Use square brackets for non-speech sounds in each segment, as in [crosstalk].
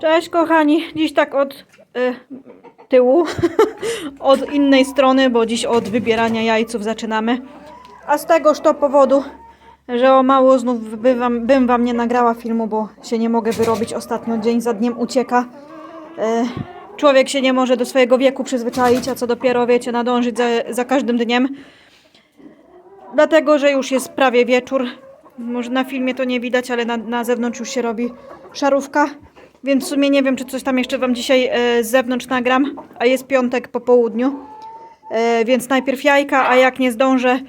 Cześć kochani, dziś tak od y, tyłu, [laughs] od innej strony, bo dziś od wybierania jajców zaczynamy. A z tegoż to powodu, że o mało znów bym wam nie nagrała filmu, bo się nie mogę wyrobić. Ostatnio dzień za dniem ucieka. Y, człowiek się nie może do swojego wieku przyzwyczaić, a co dopiero, wiecie, nadążyć za, za każdym dniem. Dlatego, że już jest prawie wieczór. Może na filmie to nie widać, ale na, na zewnątrz już się robi szarówka. Więc w sumie nie wiem, czy coś tam jeszcze Wam dzisiaj e, z zewnątrz nagram. A jest piątek po południu. E, więc najpierw jajka, a jak nie zdążę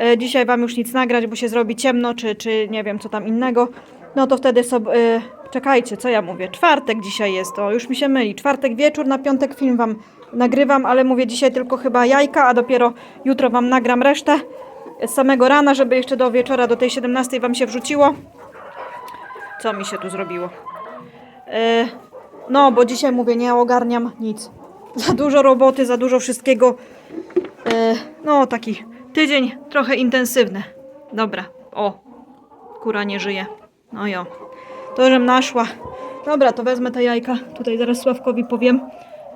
e, dzisiaj Wam już nic nagrać, bo się zrobi ciemno, czy, czy nie wiem co tam innego, no to wtedy sobie. Czekajcie, co ja mówię? Czwartek dzisiaj jest, o już mi się myli. Czwartek wieczór, na piątek film Wam nagrywam, ale mówię dzisiaj tylko chyba jajka, a dopiero jutro Wam nagram resztę z samego rana, żeby jeszcze do wieczora, do tej 17 Wam się wrzuciło. Co mi się tu zrobiło? E, no, bo dzisiaj mówię, nie ogarniam nic. Za dużo roboty, za dużo wszystkiego. E, no, taki tydzień trochę intensywny. Dobra, o, kura nie żyje. No jo, to żem naszła. Dobra, to wezmę te jajka. Tutaj zaraz Sławkowi powiem,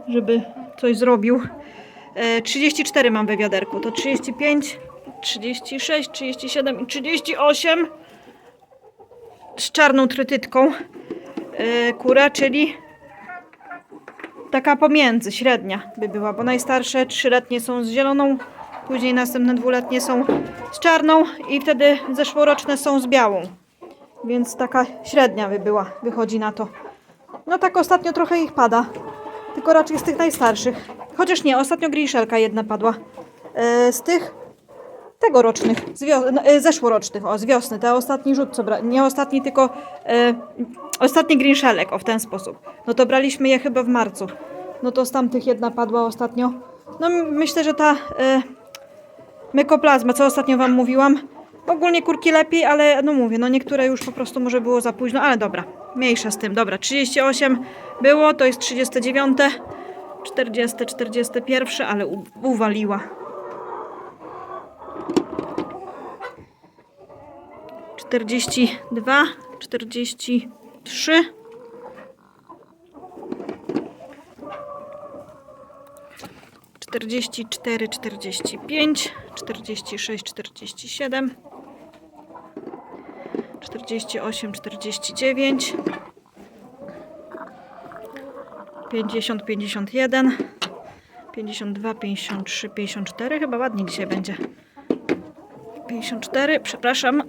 żeby coś zrobił. E, 34 mam we wiaderku. To 35, 36, 37 i 38 z czarną trytytką yy, kura, czyli taka pomiędzy, średnia by była, bo najstarsze trzyletnie są z zieloną, później następne dwuletnie są z czarną i wtedy zeszłoroczne są z białą. Więc taka średnia by była, wychodzi na to. No tak ostatnio trochę ich pada, tylko raczej z tych najstarszych. Chociaż nie, ostatnio griszelka jedna padła. Yy, z tych tegorocznych, z no, e, zeszłorocznych, o z wiosny, te ostatni rzut, co bra- nie ostatni, tylko e, ostatni grinszelek, o w ten sposób. No to braliśmy je chyba w marcu. No to z tamtych jedna padła ostatnio. No myślę, że ta e, mykoplazma, co ostatnio wam mówiłam, ogólnie kurki lepiej, ale no mówię, no niektóre już po prostu może było za późno, ale dobra, mniejsza z tym, dobra, 38 było, to jest 39, 40, 41, ale u- uwaliła. 42, 43. Czterdzieści cztery, czterdzieści pięć, czterdzieści sześć, czterdzieści siedem, czterdzieści osiem, czterdzieści dziewięć, pięćdziesiąt, pięćdziesiąt jeden, pięćdziesiąt dwa, pięćdziesiąt trzy, pięćdziesiąt cztery. Chyba ładnie dzisiaj będzie. 54, przepraszam,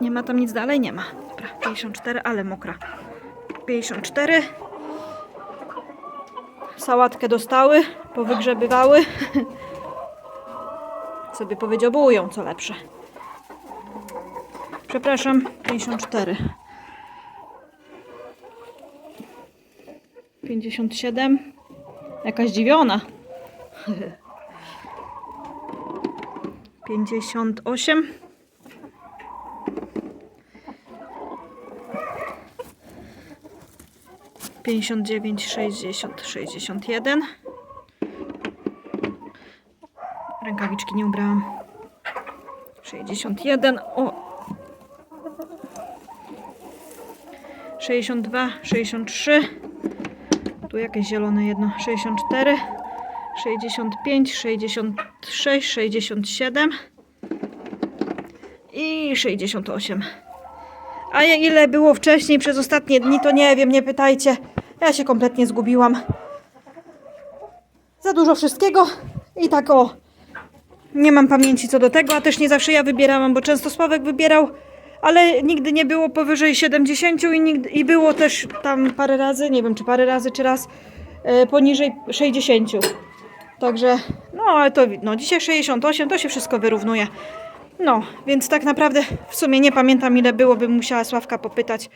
nie ma tam nic dalej? Nie ma. Dobra, 54, ale mokra. 54. Sałatkę dostały, powygrzebywały. [laughs] Sobie powiedziobują, co lepsze. Przepraszam, 54. 57. Jakaś zdziwiona. 58. [laughs] 59, 60, 61. Rękawiczki nie ubrałam. 61. O! 62, 63. Tu jakieś zielone jedno. 64, 65, 66, 67 i 68. A ile było wcześniej przez ostatnie dni, to nie wiem, nie pytajcie. Ja się kompletnie zgubiłam. Za dużo wszystkiego i tak o. Nie mam pamięci co do tego, a też nie zawsze ja wybierałam, bo często Sławek wybierał, ale nigdy nie było powyżej 70 i, nigdy, i było też tam parę razy, nie wiem czy parę razy, czy raz e, poniżej 60. Także, no ale to no, dzisiaj 68, to się wszystko wyrównuje. No, więc tak naprawdę w sumie nie pamiętam ile było, bym musiała Sławka popytać.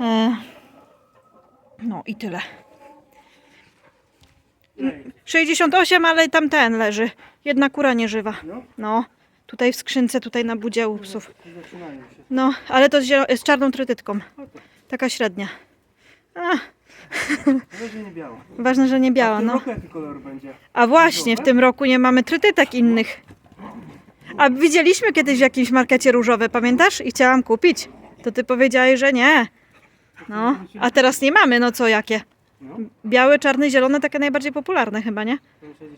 E, no i tyle. Mm, 68, ale tam ten leży. Jedna kura nieżywa. No. No, tutaj w skrzynce, tutaj na budzie u psów. Się. No, ale to z, z czarną trytytką. Taka średnia. A, Będzie nie biała. ważne, że nie biała, no. kolor będzie? A właśnie, w tym roku nie mamy trytytek innych. A widzieliśmy kiedyś w jakimś markecie różowe, pamiętasz? I chciałam kupić. To ty powiedziałeś, że nie. No, a teraz nie mamy, no co jakie? Białe, czarne, zielone, takie najbardziej popularne chyba, nie?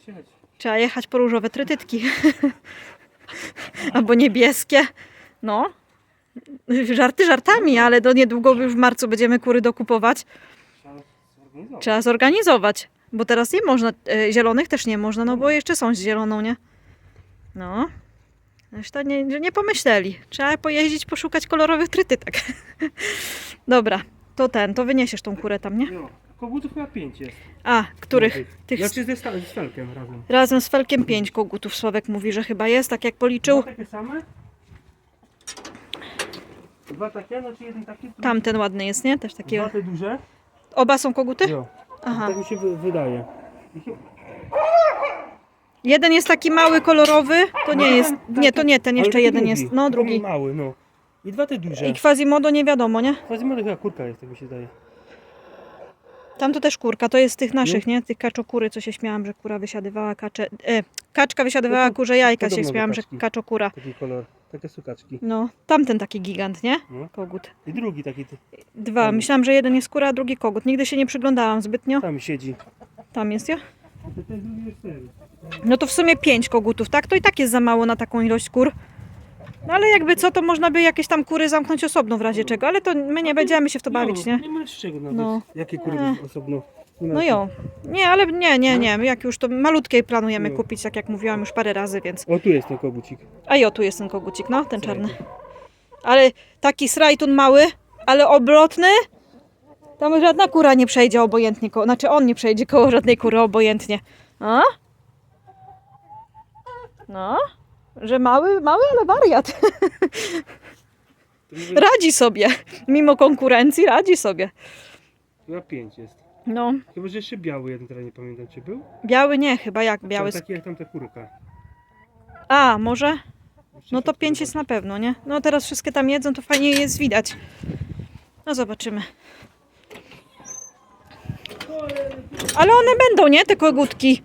jechać. Trzeba jechać po różowe trytytki. [laughs] Albo niebieskie. No. Żarty żartami, ale do niedługo już w marcu będziemy kury dokupować. Trzeba zorganizować. Trzeba zorganizować. Bo teraz nie można, e, zielonych też nie można, no bo jeszcze są z zieloną, nie? No. Zresztą nie, że nie pomyśleli. Trzeba pojeździć, poszukać kolorowych trytytek. [laughs] Dobra, to ten, to wyniesiesz tą kurę tam, nie? Jo, kogutów chyba pięć jest. A, których? Tych Znaczy ze, sta- z felkiem razem. Razem z Felkiem pięć kogutów Sławek mówi, że chyba jest, tak jak policzył. Dwa takie same? Dwa takie, no czy jeden taki? drugi- Tamten ładny jest, nie? Też takie. Dwa te duże? Oba są koguty? Jo. Aha. Tak mi się wy- wydaje. Jeden jest taki mały, kolorowy. To nie No, jest. Nie, to nie, ten jeszcze jeden jest. No, Taki drugi. Mały, no. I dwa te duże. I Quasimodo nie wiadomo, nie? Quasimodo chyba kurka jest, tak mi się zdaje. Tam to też kurka, to jest z tych naszych, nie? Tych kaczokury, co się śmiałam, że kura wysiadywała kacze... E, kaczka wysiadywała No to kurze jajka, się podobno do śmiałam, że kaczki. kaczokura. Taki kolor, takie sukaczki. No, tamten taki gigant, nie? No. Kogut. I drugi taki, ty- Dwa. Myślałam, że jeden jest kura, a drugi kogut. Nigdy się nie przyglądałam zbytnio. tam siedzi. Tam jest ja. A. No to w sumie pięć kogutów, tak? To i tak jest za mało na taką ilość kur. No ale jakby co, to można by jakieś tam kury zamknąć osobno w razie czego, ale to my nie będziemy się w to bawić, nie? Nie ma z czego nawet. No. Jakie kury Nie. osobno. Nie ma No co. jo. Nie, ale nie, nie, nie. Jak już to malutkie planujemy No. kupić, tak jak mówiłam już parę razy, więc. O, tu jest ten kogucik. A jo, tu jest ten kogucik, no, ten czarny. Ale taki srajtun mały, ale obrotny. Tam żadna kura nie przejdzie obojętnie koło. Znaczy on nie przejdzie koło żadnej kury obojętnie. A? No? Że mały, mały, ale wariat. Radzi sobie. Mimo konkurencji radzi sobie. Chyba pięć jest. No, Chyba, że jeszcze biały jeden, teraz nie pamiętam czy był. biały nie, chyba jak biały. Tam Taki jak tamta kurka. A, może? No to pięć jest na pewno, nie? No teraz wszystkie tam jedzą, to fajnie jest widać. No zobaczymy. Ale one będą, nie? Te kogutki.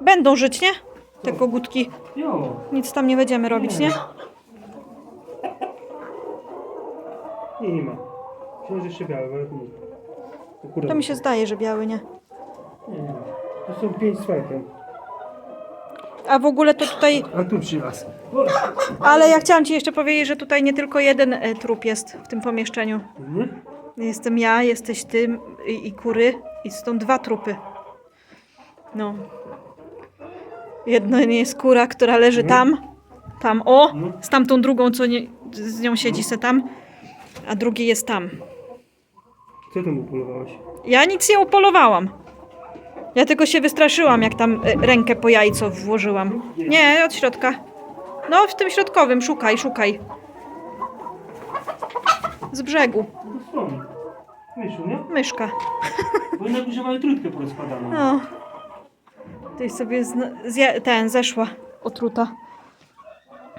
Będą żyć, nie? Te kogutki. Nic tam nie będziemy robić, nie? nie, nie ma. Że jeszcze biały, ale to nie. Mi się zdaje, że biały, nie? Nie, nie ma. To są pięć z felkiem. A w ogóle to tutaj... A tu przylas. Ale ja chciałam Ci jeszcze powiedzieć, że tutaj nie tylko jeden e, trup jest w tym pomieszczeniu. Mhm. Jestem ja, jesteś ty i, i kury i są dwa trupy. No. Jedno nie jest kura, która leży tam. Tam, o! Z tamtą drugą, co nie, z nią siedzi se tam. A drugi jest tam. Co tam upolowałeś? Ja nic nie upolowałam. Ja tylko się wystraszyłam, jak tam e, rękę po jajco włożyłam. Nie, od środka. No, w tym środkowym, szukaj, szukaj. Z brzegu. No. Myszu, nie? Myszka. Bo na górze mają trutkę porozpadaną. No. Ty sobie zje- ten zeszła otruta.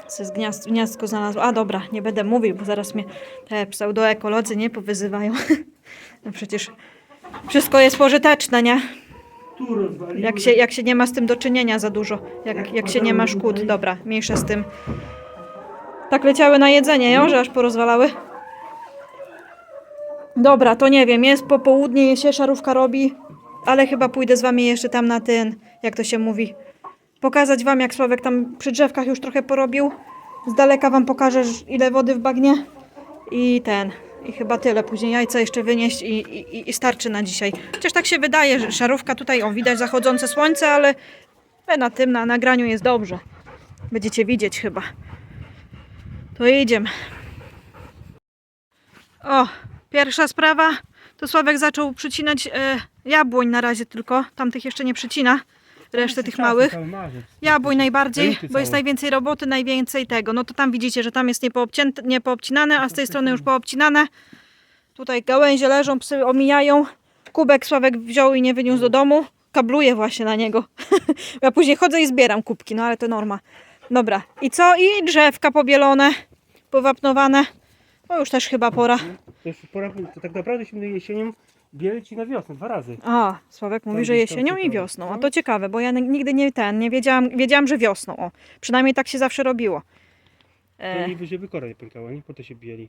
Se z gniazd, gniazdko znalazła. A dobra, nie będę mówił, bo zaraz mnie te pseudoekolodzy nie powyzywają. [laughs] No przecież wszystko jest pożyteczne, nie? Tu rozwaliły. Jak się, jak się nie ma z tym do czynienia za dużo. Jak, jak się nie ma szkód. Dobra, mniejsza z tym. Tak leciały na jedzenie, jo, że aż porozwalały. Dobra, to nie wiem, jest popołudnie, się szarówka robi, ale chyba pójdę z wami jeszcze tam na ten, jak to się mówi, pokazać wam, jak Sławek tam przy drzewkach już trochę porobił. Z daleka wam pokażę, ile wody w bagnie. I ten, i chyba tyle. Później jajca jeszcze wynieść i, i, i starczy na dzisiaj. Chociaż tak się wydaje, że szarówka tutaj, o widać zachodzące słońce, ale na tym, na nagraniu jest dobrze. Będziecie widzieć chyba. To idziemy. O, pierwsza sprawa. To Sławek zaczął przycinać e, jabłoń na razie tylko. Tamtych jeszcze nie przycina. Resztę tych małych. Jabłoń najbardziej, bo jest najwięcej roboty, najwięcej tego. No to tam widzicie, że tam jest niepoobcięte, niepoobcinane, a z tej strony już poobcinane. Tutaj gałęzie leżą, psy omijają. Kubek Sławek wziął i nie wyniósł do domu. Kabluje właśnie na niego. [laughs] ja później chodzę i zbieram kubki, no ale to norma. Dobra, i co? I drzewka pobielone, powapnowane. No już też chyba pora. To już pora, to tak naprawdę się jesienią bielić i na wiosnę, dwa razy. A, Sławek mówi, Tam że gdzieś tam jesienią i ciekawe. wiosną. A to ciekawe, bo ja n- nigdy nie ten, nie wiedziałam, wiedziałam, że wiosną. O, przynajmniej tak się zawsze robiło. To E, i wyżej wykora nie pękała, nie? Po to się bieli.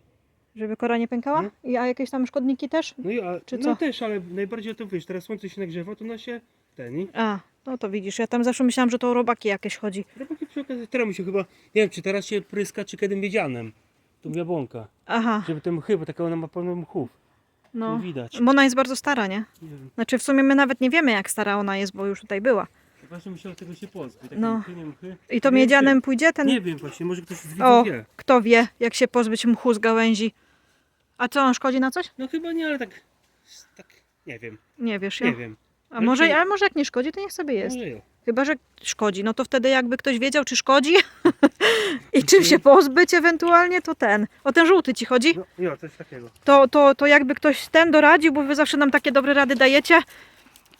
Żeby kora nie pękała? No. I, a jakieś tam szkodniki też? No i a, Czy no co? też, ale najbardziej to wiesz, teraz słońce się nagrzewa, to ona się ten, nie? A, no to widzisz, ja tam zawsze myślałam, że to robaki jakieś chodzi. Robaki przy okazji, teraz mi się chyba, nie wiem czy teraz się pryska, czy kiedy miedzianem. Tą jabłonka. Aha, Żeby ten mchy, bo taka ona ma pełno mchów. no. Nie widać. Bo ona jest bardzo stara, nie? Nie wiem. Znaczy w sumie my nawet nie wiemy jak stara ona jest, bo już tutaj była. Właśnie musiał tego się pozbyć. Takie No. mchy, nie mchy. I to Nie wiem, miedzianem pójdzie czy- ten... Nie wiem właśnie, może ktoś z widzów O, wie. kto wie, jak się pozbyć mchu z gałęzi. A co, on szkodzi na coś? No chyba nie, ale tak, tak nie wiem, Nie wiesz, ja. nie wiem. A może, Raczej- ale może jak nie szkodzi, to niech sobie jest. Może jo. Chyba, że szkodzi. No to wtedy jakby ktoś wiedział, czy szkodzi [laughs] i czym się pozbyć ewentualnie, to ten. O ten żółty ci chodzi? No, jo, coś takiego. To, to, to jakby ktoś ten doradził, bo wy zawsze nam takie dobre rady dajecie.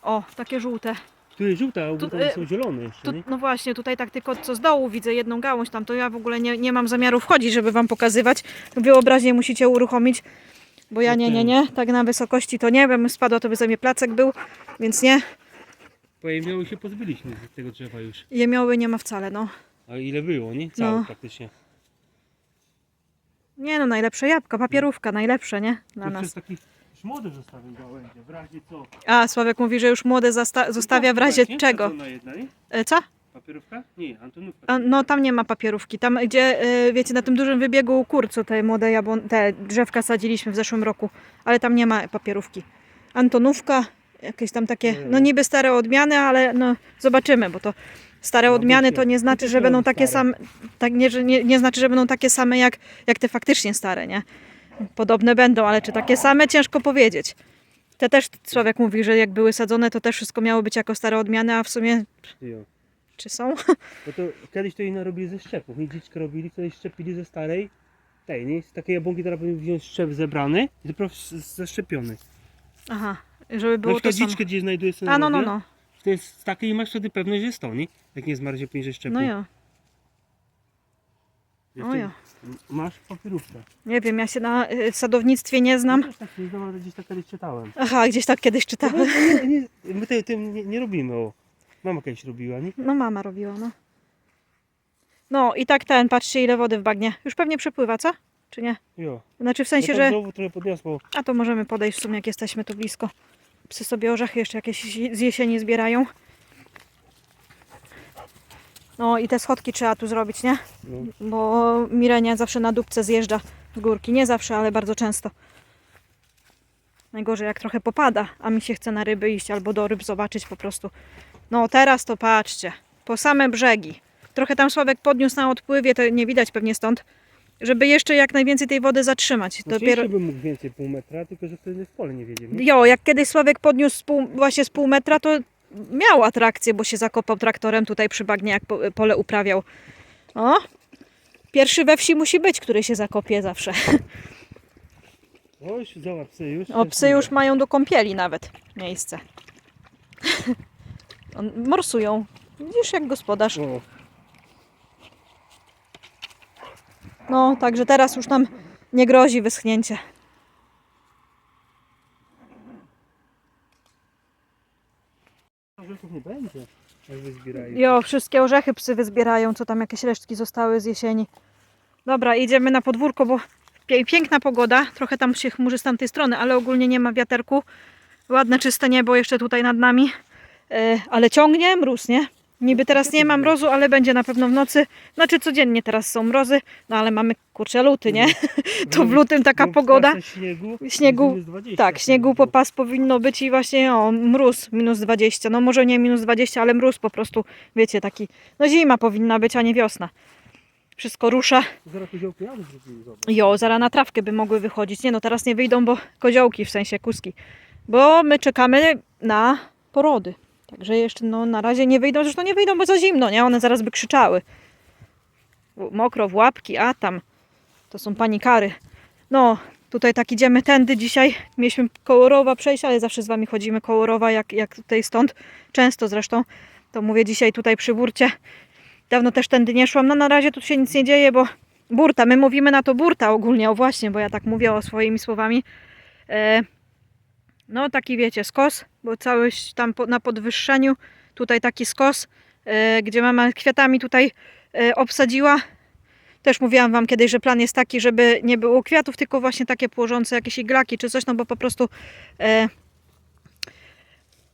O, takie żółte. Tu jest żółta, Tu- tu, e, są zielone jeszcze, Tu, nie? no właśnie, tutaj tak tylko co z dołu widzę jedną gałąź tam, to ja w ogóle nie, nie mam zamiaru wchodzić, żeby wam pokazywać. Wyobraźnię musicie uruchomić, bo ja nie, nie, nie, tak na wysokości to nie, bym spadła, to by ze mnie placek był, więc nie. Pojemioły się pozbyliśmy z tego drzewa już. Jemioły nie ma wcale, no. A ile było, nie? Całe No. praktycznie. Nie no, najlepsze jabłka, papierówka, najlepsze, nie? Dla nas. jest taki już młody zostawił gałęzie, w razie co. A, Sławek mówi, że już młode zasta- zostawia w razie Nie? czego. Jedna, nie? E, co? Papierówka? Nie, Antonówka. A, no tam nie ma papierówki. Tam gdzie, e, wiecie, na tym dużym wybiegu kur, co te młode jabłon, te drzewka sadziliśmy w zeszłym roku, ale tam nie ma papierówki. Antonówka, jakieś tam takie, no niby stare odmiany, ale no zobaczymy, bo to stare No, odmiany to nie znaczy, że będą takie same, tak nie, nie, nie znaczy, że będą takie same jak, jak te faktycznie stare, nie? Podobne będą, ale czy takie same, ciężko powiedzieć. Te też Sławek mówi, że jak były sadzone, to też wszystko miało być jako stare odmiany, a w sumie czy są? Bo to kiedyś to inne robili ze szczepów. Nie dziczkę robili, to szczepili ze starej. Tej, nie? Z takiej jabłonki teraz powinien wziąć szczep zebrany i dopiero zaszczepiony. Aha, żeby Na było to przykład samo. dziczkę gdzie znajduje sobie A no, no, no. To jest z takiej i masz wtedy pewność, że jest to, nie? Jak nie zmarznie poniżej szczepu. No ja. Wiesz, O to ja. Masz papierówkę. Nie wiem, ja się na y, sadownictwie nie Ja znam. też tak nie znam, ale gdzieś tak kiedyś czytałem. Aha, gdzieś tak kiedyś No, czytałem. nie, nie, my te- tym nie, nie robimy, o. Mama kiedyś robiła, nie? No mama robiła, no. No i tak ten, patrzcie ile wody w bagnie. Już pewnie przepływa, co? Czy nie? Jo. Znaczy w No sensie, tak że... znowu trochę podniosło. A to możemy podejść w sumie, jak jesteśmy tu blisko. Psy sobie orzechy jeszcze jakieś z jesieni zbierają. No i te schodki trzeba tu zrobić, nie? No. Bo Mirenia zawsze na dupce zjeżdża z górki. Nie zawsze, ale bardzo często. Najgorzej jak trochę popada, a mi się chce na ryby iść albo do ryb zobaczyć po prostu. No teraz to patrzcie, po same brzegi. Trochę tam Sławek podniósł na odpływie, to nie widać pewnie stąd, żeby jeszcze jak najwięcej tej wody zatrzymać. Dopiero... Dopiero... bym mógł więcej pół metra, tylko że wtedy w pole nie wiedziemy. Jo, jak kiedyś Sławek podniósł z pół, właśnie z pół metra, to miał atrakcję, bo się zakopał traktorem tutaj przy bagnie, jak po- pole uprawiał. O, pierwszy we wsi musi być, który się zakopie zawsze. O, już, psy już. O, psy już mają do kąpieli nawet miejsce. Morsują. Widzisz, jak gospodarz. O, No, także teraz już nam nie grozi wyschnięcie. orzechów nie będzie, jak wyzbierają. Jo, wszystkie orzechy psy wyzbierają, co tam jakieś resztki zostały z jesieni. Dobra, idziemy na podwórko, bo piękna pogoda. Trochę tam się chmurzy z tamtej strony, ale ogólnie nie ma wiaterku. Ładne, czyste niebo jeszcze tutaj nad nami. E, ale ciągnie mróz, nie? Niby teraz nie ma mrozu, ale będzie na pewno w nocy. Znaczy codziennie teraz są mrozy, no ale mamy kurczę luty, nie? [laughs] To w lutym taka No, pogoda. Śniegu, Śniegu, minus 20 Tak, śniegu po pas powinno być i właśnie o, mróz minus 20. No może nie minus 20, ale mróz po prostu, wiecie, taki. No zima powinna być, a nie wiosna. Wszystko rusza. Zaraz koziołki jadę zrobili, zobacz. Jo, zaraz na trawkę by mogły wychodzić. Nie no, teraz nie wyjdą, bo koziołki, w sensie kuski. Bo my czekamy na porody. Także jeszcze no na razie nie wyjdą, zresztą nie wyjdą, bo za zimno, nie? One zaraz by krzyczały. Mokro w łapki, a tam. To są panikary. No, tutaj tak idziemy tędy dzisiaj. Mieliśmy koło rowa przejść, ale zawsze z wami chodzimy koło rowa, jak, jak tutaj stąd. Często zresztą. To mówię dzisiaj tutaj przy burcie. Dawno też tędy nie szłam. No na razie tu się nic nie dzieje, bo burta. My mówimy na to burta ogólnie, o właśnie, bo ja tak mówię o swoimi słowami. E, no taki wiecie, skos, bo cały ś- tam po, na podwyższeniu, tutaj taki skos, e, gdzie mama kwiatami tutaj e, obsadziła. Też mówiłam Wam kiedyś, że plan jest taki, żeby nie było kwiatów, tylko właśnie takie położące jakieś iglaki czy coś, no bo po prostu e,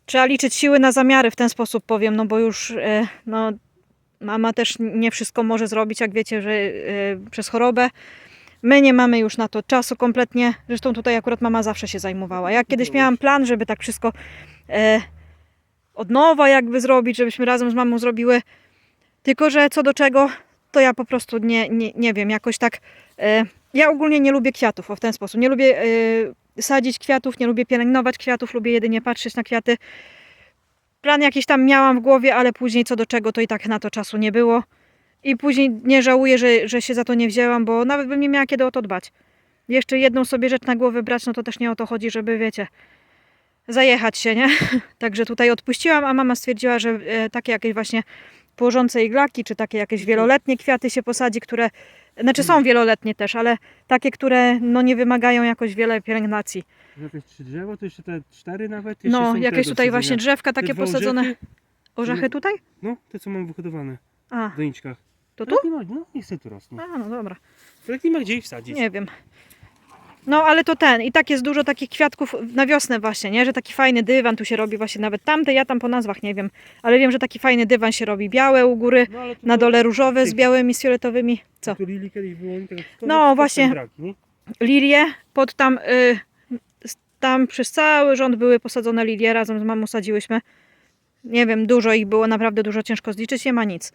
trzeba liczyć siły na zamiary w ten sposób powiem, no bo już no, mama też nie wszystko może zrobić, jak wiecie, że przez chorobę. My nie mamy już na to czasu kompletnie. Zresztą tutaj akurat mama zawsze się zajmowała. Ja kiedyś miałam plan, żeby tak wszystko e, od nowa jakby zrobić, żebyśmy razem z mamą zrobiły. Tylko, że co do czego, to ja po prostu nie, nie, nie wiem, jakoś tak. E, ja ogólnie nie lubię kwiatów o w ten sposób. Nie lubię e, sadzić kwiatów, nie lubię pielęgnować kwiatów, lubię jedynie patrzeć na kwiaty. Plan jakiś tam miałam w głowie, ale później co do czego, to i tak na to czasu nie było. I później nie żałuję, że, że się za to nie wzięłam, bo nawet bym nie miała kiedy o to dbać. Jeszcze jedną sobie rzecz na głowę brać, no to też nie o to chodzi, żeby wiecie, zajechać się, nie? [laughs] Także tutaj odpuściłam, a mama stwierdziła, że e, takie jakieś właśnie położące iglaki, czy takie jakieś wieloletnie kwiaty się posadzi, które, znaczy są wieloletnie też, ale takie, które no nie wymagają jakoś wiele pielęgnacji. Jakieś trzy drzewo, to jeszcze te cztery nawet. No, jakieś tutaj właśnie drzewka takie posadzone. orzechy, Orzechy tutaj? No, te co mam wyhodowane A, w doniczkach. To tu? Tak nie ma, no niech se tu rosną. A, no dobra. Tak nie ma gdzie ich wsadzić. Nie wiem. No ale to ten. I tak jest dużo takich kwiatków na wiosnę właśnie, nie? Że taki fajny dywan tu się robi właśnie nawet tamte, ja tam po nazwach nie wiem. Ale wiem, że taki fajny dywan się robi. Białe u góry, No, ale tu na to- dole różowe z białymi, z fioletowymi. Co? Tu lili kiedyś było, nie tego, to No, to właśnie. są Braki, nie? Lilie pod tam, y, s- tam przez cały rząd były posadzone lilie, razem z mamą sadziłyśmy. Nie wiem, dużo ich było, naprawdę dużo, ciężko zliczyć, nie ma nic.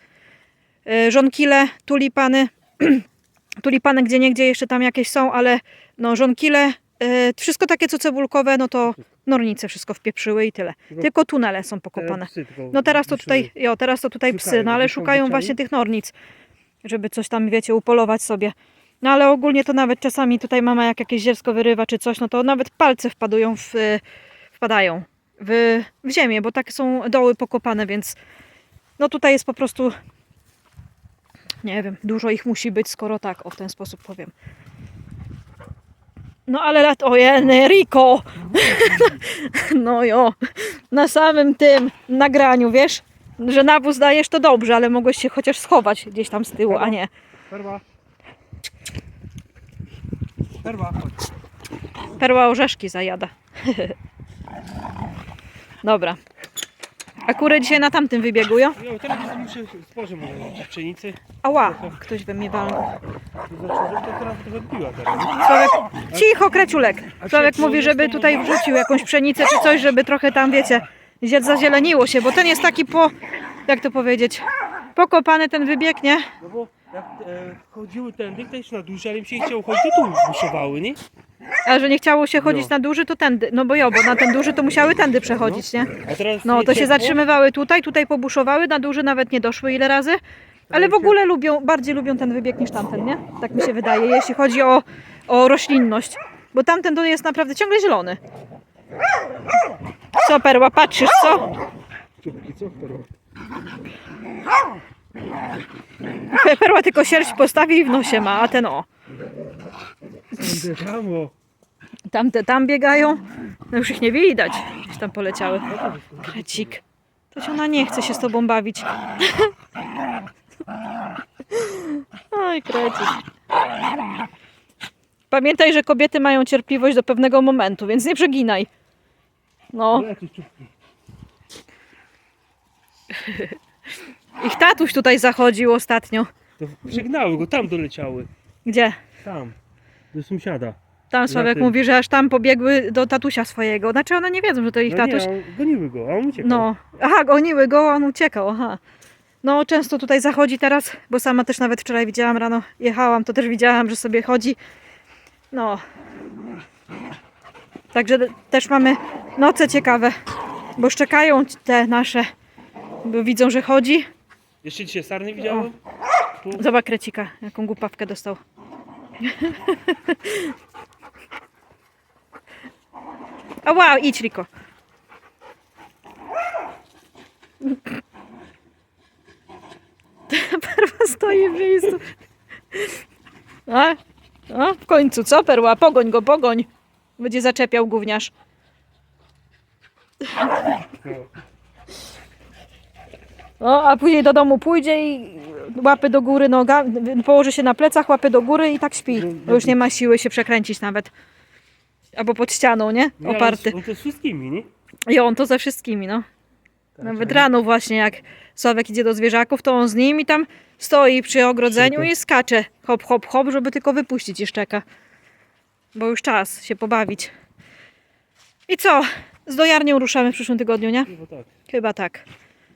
Y, żonkile, tulipany, [clears throat] tulipany gdzie niegdzie jeszcze tam jakieś są, ale no żonkile, y, wszystko takie co cebulkowe, no to nornice wszystko wpieprzyły i tyle. Tylko Tylko tunele są pokopane. tylko No teraz to tutaj, jo, teraz to tutaj psy, no ale szukają właśnie tych nornic, żeby coś tam, wiecie, upolować sobie. No ale ogólnie to nawet czasami tutaj mama jak jakieś zielsko wyrywa czy coś, no to nawet palce wpadują w, y, wpadają w, w ziemię, bo tak są doły pokopane, więc no tutaj jest po prostu nie wiem, dużo ich musi być, skoro tak, o w ten sposób powiem. No ale lat, o Enrico! [laughs] No jo, na samym tym nagraniu, wiesz, że nawóz dajesz to dobrze, ale mogłeś się chociaż schować gdzieś tam z tyłu, a nie. Perła. Perła, chodź. Perła orzeszki zajada. [laughs] Dobra. A kury dzisiaj na tamtym wybiegują? Jo, teraz muszę zboże może pszenicy. Ała, ktoś we mnie walnął. Znaczy, teraz to odbiła? Sławek, cicho, kreciulek. Sławek mówi, żeby tutaj wrzucił jakąś pszenicę czy coś, żeby trochę tam, wiecie, zie- zazieleniło się, bo ten jest taki po, jak to powiedzieć, pokopany ten wybieg, nie? No bo jak e, chodziły tędy, też na duże, ale mi się nie chciało chodzić, to tu buszowały, nie? A że nie chciało się chodzić na duży, to tędy. No bo jo, bo na ten duży to musiały tędy przechodzić, nie? A teraz No to się ciepło. zatrzymywały tutaj, tutaj pobuszowały, na duży nawet nie doszły ile razy. Ale w ogóle lubią, bardziej lubią ten wybieg niż tamten, nie? Tak mi się wydaje, jeśli chodzi o, o roślinność. Bo tamten to jest naprawdę ciągle zielony. Co perła, patrzysz co? Czubki, co? Perła. Pe- Perła tylko sierść postawi i w nosie ma, a ten o. Sądzę, Ramo. Tamte tam biegają. No już ich nie widać. Gdzieś tam poleciały. Krecik. To ci ona nie chce się z tobą bawić. [laughs] Oj, krecik. Pamiętaj, że kobiety mają cierpliwość do pewnego momentu, więc nie przeginaj. No, [laughs] ich tatuś tutaj zachodził ostatnio. To przegnały go, tam doleciały. Gdzie? Tam. Do sąsiada. Tam Sławek mówi, że aż tam pobiegły do tatusia swojego. Znaczy one nie wiedzą, że to ich No tatuś. nie, goniły go, a on uciekał. No, aha, goniły go, a on uciekał, aha. No, często tutaj zachodzi teraz, bo sama też nawet wczoraj widziałam rano, jechałam, to też widziałam, że sobie chodzi. No. Także d- też mamy noce ciekawe, bo szczekają te nasze, bo widzą, że chodzi. Jeszcze dzisiaj sarny widziałem? Tu. Zobacz krecika, jaką głupawkę dostał. A wow, idź Riko. Perła stoi w miejscu. A, a, w końcu, co Perła? Pogoń go, pogoń. Będzie zaczepiał gówniarz. No. A później do domu pójdzie i łapy do góry, noga, położy się na plecach, łapy do góry i tak śpi. Bo już nie ma siły się przekręcić nawet. Albo pod ścianą, nie? Ale Oparty. On to z wszystkimi, nie? I on to ze wszystkimi, no. Tak, Nawet rano właśnie, jak Sławek idzie do zwierzaków, to on z nimi tam stoi przy ogrodzeniu i skacze hop, hop, hop, żeby tylko wypuścić i szczeka. Bo już czas się pobawić. I co? Z dojarnią ruszamy w przyszłym tygodniu, nie? Chyba tak. Chyba tak.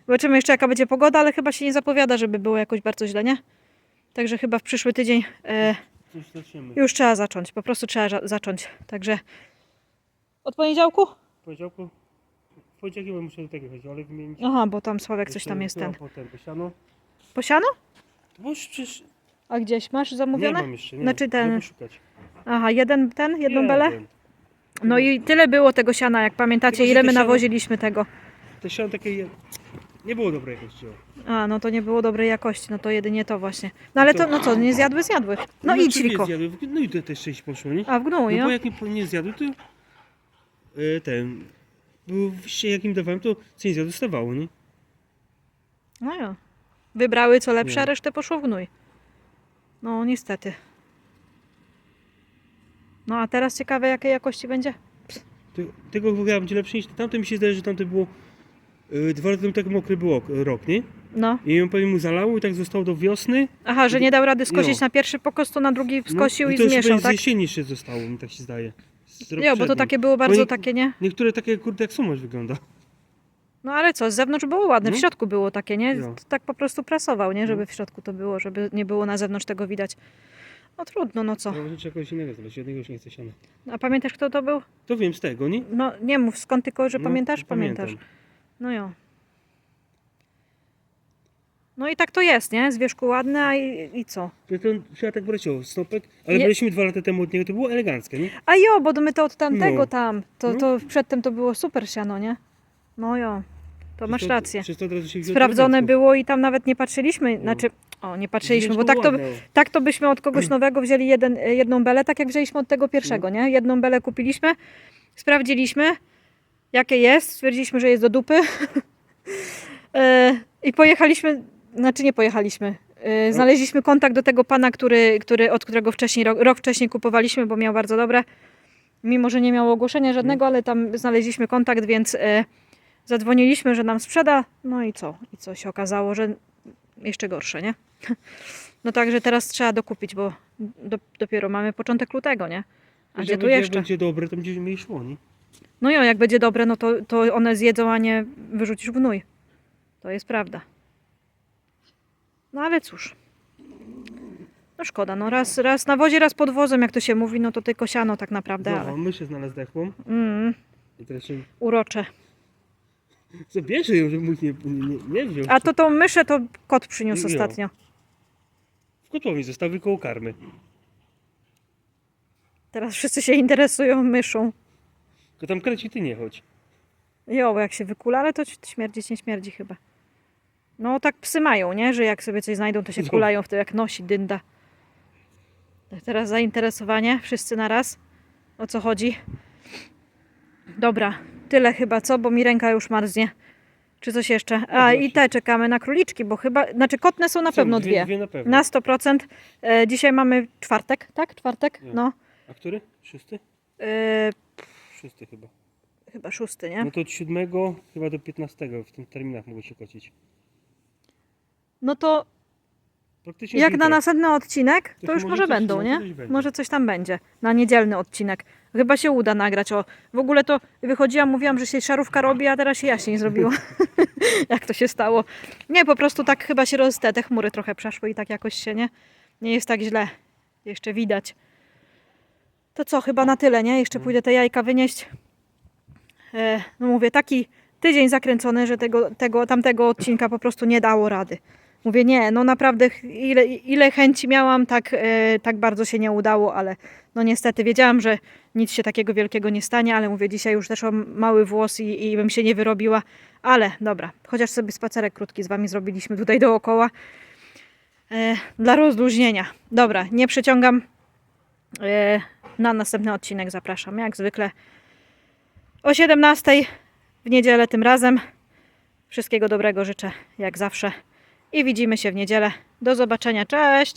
Zobaczymy jeszcze jaka będzie pogoda, ale chyba się nie zapowiada, żeby było jakoś bardzo źle, nie? Także chyba w przyszły tydzień e, już trzeba zacząć. Po prostu trzeba za- zacząć. Także od poniedziałku? W poniedziałku, w poniedziałku muszę do tego chodzić, ale wymienić. Aha, bo tam Sławek coś tam jest ten. Potem posiano. Posiano? To bo już przecież A gdzieś masz nie zamówione? mam jeszcze, nie Znaczy ten-. Aha, jeden ten, jedną belę? No i tyle było tego siana, jak pamiętacie, ile my nawoziliśmy tego. To siano takie nie było dobrej jakości. o. A, no to nie było dobrej jakości, no to jedynie to właśnie. No ale to, no co, nie zjadły, zjadły. No czy idź, nie Wiko. zjadły? No i to też część poszło, nie? A, w No no. bo jak nie, nie zjadły, to e, ten, bo jak im dawałem, to co nie zjadły, stawało, nie? No jo. Wybrały co lepsze, Nie. a resztę poszło w gnój. No, niestety. No, a teraz ciekawe, jakiej jakości będzie. Te- Tego chyba będzie lepsze niż tamte. Mi się zdaje, że tamte było dwa lata temu tak mokry było rok, nie? No. I ją pewnie mu zalało i tak zostało do wiosny. Aha, że nie dał rady skosić No. na pierwszy pokos, to na drugi skosił no, i, i to zmieszał, chyba z tak? jesieni jeszcze zostało, mi tak się zdaje. Jo, bo to takie było bardzo nie- takie, nie? Niektóre takie kurde jak sumość wygląda. No ale co, z zewnątrz było ładne, w No. środku było takie, nie? Jo. Tak po prostu prasował, nie? Żeby No. w środku to było, żeby nie było na zewnątrz tego widać. No trudno, no co. No może kogoś innego znaleźć, jednego już nie chce siana. A pamiętasz kto to był? To wiem z tego, nie? No nie mów, skąd tylko, że No, pamiętasz? pamiętam. No jo. No i tak to jest, nie? Zwierzchu ładne, a i, i co? To ten trzeba tak brać o snopek, ale Je- braliśmy dwa lata temu od niego, to było eleganckie, nie? A jo, bo my to od tamtego No. tam, to, No. to przedtem to było super siano, nie? No jo, to masz to- rację. to Sprawdzone było i tam nawet nie patrzyliśmy, No. znaczy, o nie patrzyliśmy, bo tak to, tak to byśmy od kogoś [clears throat] nowego wzięli jeden, jedną belę, tak jak wzięliśmy od tego pierwszego, nie? Jedną belę kupiliśmy, sprawdziliśmy, jakie jest, stwierdziliśmy, że jest do dupy [laughs] E, i pojechaliśmy, znaczy nie pojechaliśmy, e, znaleźliśmy kontakt do tego pana, który, który, od którego wcześniej, rok, rok wcześniej kupowaliśmy, bo miał bardzo dobre, mimo że nie miał ogłoszenia żadnego, ale tam znaleźliśmy kontakt, więc e, zadzwoniliśmy, że nam sprzeda, no i co? I co się okazało, że jeszcze gorsze, nie? [laughs] No także teraz trzeba dokupić, bo do, dopiero mamy początek lutego, nie? A gdzie tu jeszcze? będzie dobre, to będziemy mieli szło, nie? No jo, jak będzie dobre, no to, to one zjedzą, a nie wyrzucisz w gnój. To jest prawda. No ale cóż. No szkoda, no raz, raz na wozie, raz pod wozem, jak to się mówi, no to tylko siano tak naprawdę, Znowu, ale... myszę znalazł dechłą Mm, i teraz się... urocze. Co bierze ją, żeby mój nie, nie, nie, nie wziął. A to tą myszę to kot przyniósł Jo. ostatnio. W kotłowi zostały koło karmy. Teraz wszyscy się interesują myszą. Tylko tam kręci, ty nie chodź. Jo, bo jak się wykula, ale to śmierdzić nie śmierdzi chyba. No tak psy mają, nie? Że jak sobie coś znajdą, to się No. kulają w to jak nosi dynda. Teraz zainteresowanie, wszyscy naraz. O co chodzi? Dobra, tyle chyba, co? Bo mi ręka już marznie. Czy coś jeszcze? A, i te czekamy na króliczki, bo chyba, znaczy kotne są na Są pewno dwie, dwie. na pewno. Na 100%. E, dzisiaj mamy czwartek, tak? Czwartek? Jo. No. A który? Szósty? E, Szósty chyba. chyba szósty, nie? No to od siódmego chyba do piętnastego w tym terminach mogą się kocić. No to Praktycznie Jak na następny odcinek, to To już może będą, nie? będzie. Może coś tam będzie. Na niedzielny odcinek. Chyba się uda nagrać. O, w ogóle to wychodziłam, mówiłam, że się szarówka robi, a teraz się jaśniej zrobiło. [laughs] [laughs] Jak to się stało? Nie, po prostu tak chyba się roz... te, te chmury trochę przeszły i tak jakoś się nie, nie jest tak źle. Jeszcze widać. To co, chyba na tyle, nie? Jeszcze pójdę te jajka wynieść. E, no mówię, taki tydzień zakręcony, że tego, tego tamtego odcinka po prostu nie dało rady. Mówię, nie, no naprawdę ile, ile chęci miałam, tak, e, tak bardzo się nie udało, ale no niestety wiedziałam, że nic się takiego wielkiego nie stanie, ale mówię, dzisiaj już też mam mały włos i, i bym się nie wyrobiła, ale dobra, chociaż sobie spacerek krótki z Wami zrobiliśmy tutaj dookoła e, dla rozluźnienia. Dobra, nie przeciągam, na następny odcinek zapraszam, jak zwykle o 17 w niedzielę tym razem. Wszystkiego dobrego życzę, jak zawsze. I widzimy się w niedzielę Do zobaczenia, cześć!